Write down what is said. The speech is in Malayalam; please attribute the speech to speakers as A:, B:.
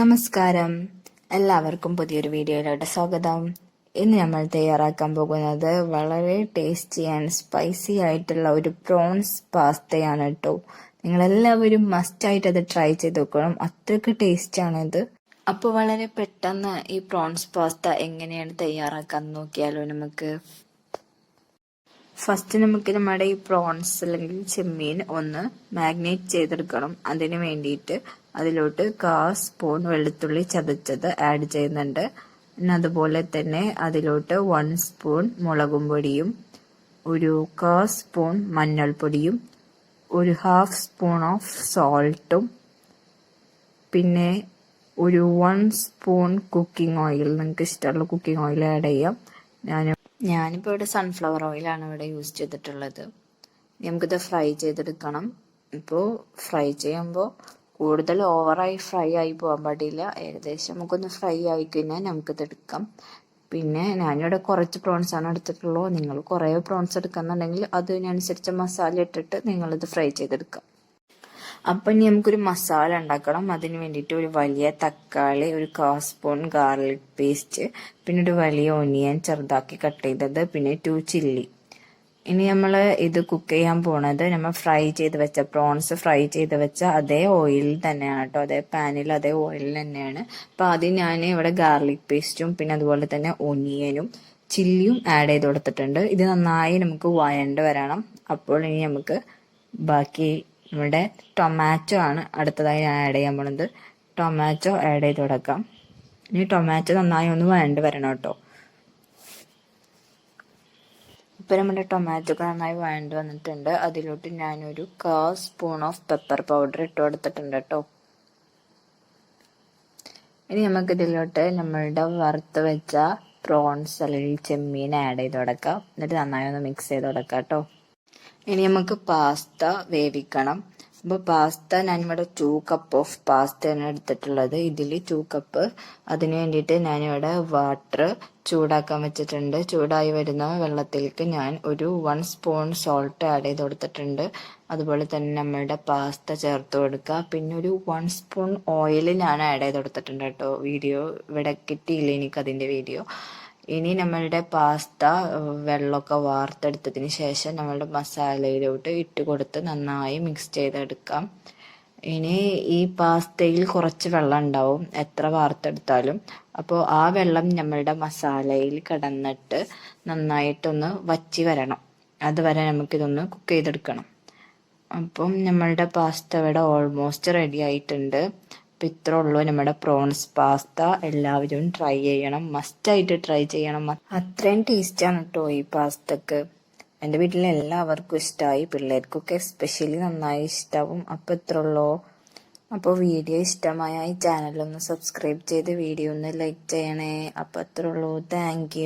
A: നമസ്കാരം. എല്ലാവർക്കും പുതിയൊരു വീഡിയോയിലോട്ട് സ്വാഗതം. ഇന്ന് നമ്മൾ തയ്യാറാക്കാൻ പോകുന്നത് വളരെ ടേസ്റ്റി ആൻഡ് സ്പൈസി ആയിട്ടുള്ള ഒരു പ്രോൺസ് പാസ്തയാണ് കേട്ടോ നിങ്ങളെല്ലാവരും മസ്റ്റായിട്ട് അത് ട്രൈ ചെയ്ത് നോക്കണം. അത്രയ്ക്ക് ടേസ്റ്റ് ആണ് ഇത്. അപ്പോൾ വളരെ പെട്ടെന്ന് ഈ പ്രോൺസ് പാസ്ത എങ്ങനെയാണ് തയ്യാറാക്കാൻ നോക്കിയാലോ നമുക്ക്. ഫസ്റ്റ് നമുക്ക് നമ്മുടെ ഈ പ്രോൺസ് അല്ലെങ്കിൽ ചെമ്മീൻ ഒന്ന് മാഗ്നേറ്റ് ചെയ്തെടുക്കണം. അതിന് വേണ്ടിയിട്ട് അതിലോട്ട് കാ സ്പൂൺ വെളുത്തുള്ളി ചതച്ചത് ആഡ് ചെയ്യുന്നുണ്ട്. പിന്നെ അതുപോലെ തന്നെ അതിലോട്ട് വൺ സ്പൂൺ മുളകും പൊടിയും ഒരു കാ സ്പൂൺ മഞ്ഞൾപ്പൊടിയും ഒരു ഹാഫ് സ്പൂൺ ഓഫ് സോൾട്ടും പിന്നെ ഒരു വൺ സ്പൂൺ കുക്കിംഗ് ഓയിൽ നിങ്ങൾക്ക് ഇഷ്ടമുള്ള കുക്കിംഗ് ഓയിൽ ആഡ് ചെയ്യാം. ഞാൻ ഞാനിപ്പോൾ ഇവിടെ സൺഫ്ലവർ ഓയിലാണ് ഇവിടെ യൂസ് ചെയ്തിട്ടുള്ളത്. നമുക്കിത് ഫ്രൈ ചെയ്തെടുക്കണം. ഇപ്പോൾ ഫ്രൈ ചെയ്യുമ്പോൾ കൂടുതൽ ഓവറായി ഫ്രൈ ആയി പോകാൻ പാടില്ല. ഏകദേശം നമുക്കൊന്ന് ഫ്രൈ ആയി കഴിഞ്ഞാൽ നമുക്കിത് എടുക്കാം. പിന്നെ ഞാനിവിടെ കുറച്ച് പ്രോൺസ് ആണ് എടുത്തിട്ടുള്ളൂ. നിങ്ങൾ കുറേ പ്രോൺസ് എടുക്കുന്നുണ്ടെങ്കിൽ അതിനനുസരിച്ച് മസാല ഇട്ടിട്ട് നിങ്ങളിത് ഫ്രൈ ചെയ്തെടുക്കാം. അപ്പം ഇനി നമുക്കൊരു മസാല ഉണ്ടാക്കണം. അതിന് വേണ്ടിയിട്ട് ഒരു വലിയ തക്കാളി ഒരു കാ സ്പൂൺ ഗാർലിക് പേസ്റ്റ് പിന്നെ ഒരു വലിയ ഒനിയൻ ചെറുതാക്കി കട്ട് ചെയ്തത് പിന്നെ ടു ചില്ലി ഇനി നമ്മൾ ഇത് കുക്ക് ചെയ്യാൻ പോണത് നമ്മൾ ഫ്രൈ ചെയ്ത് വെച്ച പ്രോൺസ് ഫ്രൈ ചെയ്ത് വെച്ച അതേ ഓയിലിൽ തന്നെയാണ് കേട്ടോ. അതേ പാനിൽ അതേ ഓയിലിൽ തന്നെയാണ്. അപ്പൊ ആദ്യം ഞാൻ ഇവിടെ ഗാർലിക് പേസ്റ്റും പിന്നെ അതുപോലെ തന്നെ ഒനിയനും ചില്ലിയും ആഡ് ചെയ്ത് കൊടുത്തിട്ടുണ്ട്. ഇത് നന്നായി നമുക്ക് വഴണ്ട് വരണം. അപ്പോൾ ഇനി നമുക്ക് ബാക്കി നമ്മുടെ ടൊമാറ്റോ ആണ് അടുത്തതായി ഞാൻ ആഡ് ചെയ്യാൻ പോണത്. ടൊമാറ്റോ ആഡ് ചെയ്ത് കൊടുക്കാം. ഇനി ടൊമാറ്റോ നന്നായി ഒന്ന് വഴണ്ട് വരണം കേട്ടോ. ഇപ്പൊ നമ്മുടെ ടൊമാറ്റോ ഒക്കെ നന്നായി വഴണ്ട് വന്നിട്ടുണ്ട്. അതിലോട്ട് ഞാനൊരു കാ സ്പൂൺ ഓഫ് പെപ്പർ പൗഡർ ഇട്ട് കൊടുത്തിട്ടുണ്ട് കേട്ടോ. ഇനി നമുക്ക് ഇതിലോട്ട് നമ്മളുടെ വറുത്ത് വെച്ച പ്രോൺസ് അല്ലെങ്കിൽ ചെമ്മീൻ ആഡ് ചെയ്ത് കൊടുക്കാം. എന്നിട്ട് നന്നായി ഒന്ന് മിക്സ് ചെയ്ത് കൊടുക്കാം കേട്ടോ. ഇനി നമുക്ക് പാസ്ത വേവിക്കണം. അപ്പോൾ പാസ്ത ഞാനിവിടെ ടു കപ്പ് ഓഫ് പാസ്തയാണ് എടുത്തിട്ടുള്ളത്. ഇതിൽ ടു കപ്പ് അതിന് വേണ്ടിയിട്ട് ഞാനിവിടെ വാട്ടർ ചൂടാക്കാൻ വെച്ചിട്ടുണ്ട്. ചൂടായി വരുന്ന വെള്ളത്തിലേക്ക് ഞാൻ ഒരു വൺ സ്പൂൺ സോൾട്ട് ആഡ് ചെയ്ത് കൊടുത്തിട്ടുണ്ട്. അതുപോലെ തന്നെ നമ്മളുടെ പാസ്ത ചേർത്ത് കൊടുക്കുക. പിന്നെ ഒരു വൺ സ്പൂൺ ഓയിൽ ഞാൻ ആഡ് ചെയ്ത് കൊടുത്തിട്ടുണ്ട് കേട്ടോ. വീഡിയോ ഇവിടെ കിട്ടിയില്ല എനിക്ക് അതിന്റെ വീഡിയോ ഇനി നമ്മളുടെ പാസ്ത വെള്ളമൊക്കെ വാർത്തെടുത്തതിന് ശേഷം നമ്മളുടെ മസാലയിലോട്ട് ഇട്ട് കൊടുത്ത് നന്നായി മിക്സ് ചെയ്തെടുക്കാം. ഇനി ഈ പാസ്തയിൽ കുറച്ച് വെള്ളം ഉണ്ടാവും. എത്ര വാർത്തെടുത്താലും. അപ്പോൾ ആ വെള്ളം നമ്മളുടെ മസാലയിൽ കിടന്നിട്ട് നന്നായിട്ടൊന്ന് വറ്റി വരണം. അതുവരെ നമുക്കിതൊന്ന് കുക്ക് ചെയ്തെടുക്കണം. അപ്പം നമ്മളുടെ പാസ്ത ഇവിടെ ഓൾമോസ്റ്റ് റെഡി ആയിട്ടുണ്ട്. അപ്പം ഇത്ര ഉള്ളൂ നമ്മുടെ പ്രോൺസ് പാസ്ത എല്ലാവരും ട്രൈ ചെയ്യണം. മസ്റ്റായിട്ട് ട്രൈ ചെയ്യണം. അത്രയും ടേസ്റ്റാണ് കേട്ടോ ഈ പാസ്തക്ക് എന്റെ വീട്ടിൽ എല്ലാവർക്കും ഇഷ്ടമായി പിള്ളേർക്കൊക്കെ എസ്പെഷ്യലി നന്നായി ഇഷ്ടമാവും അപ്പോൾ ഇത്ര ഉള്ളൂ അപ്പോൾ വീഡിയോ ഇഷ്ടമായ ഈ ചാനലൊന്ന് സബ്സ്ക്രൈബ് ചെയ്ത് വീഡിയോ ഒന്ന് ലൈക്ക് ചെയ്യണേ. അപ്പോൾ ഇത്ര ഉള്ളൂ താങ്ക്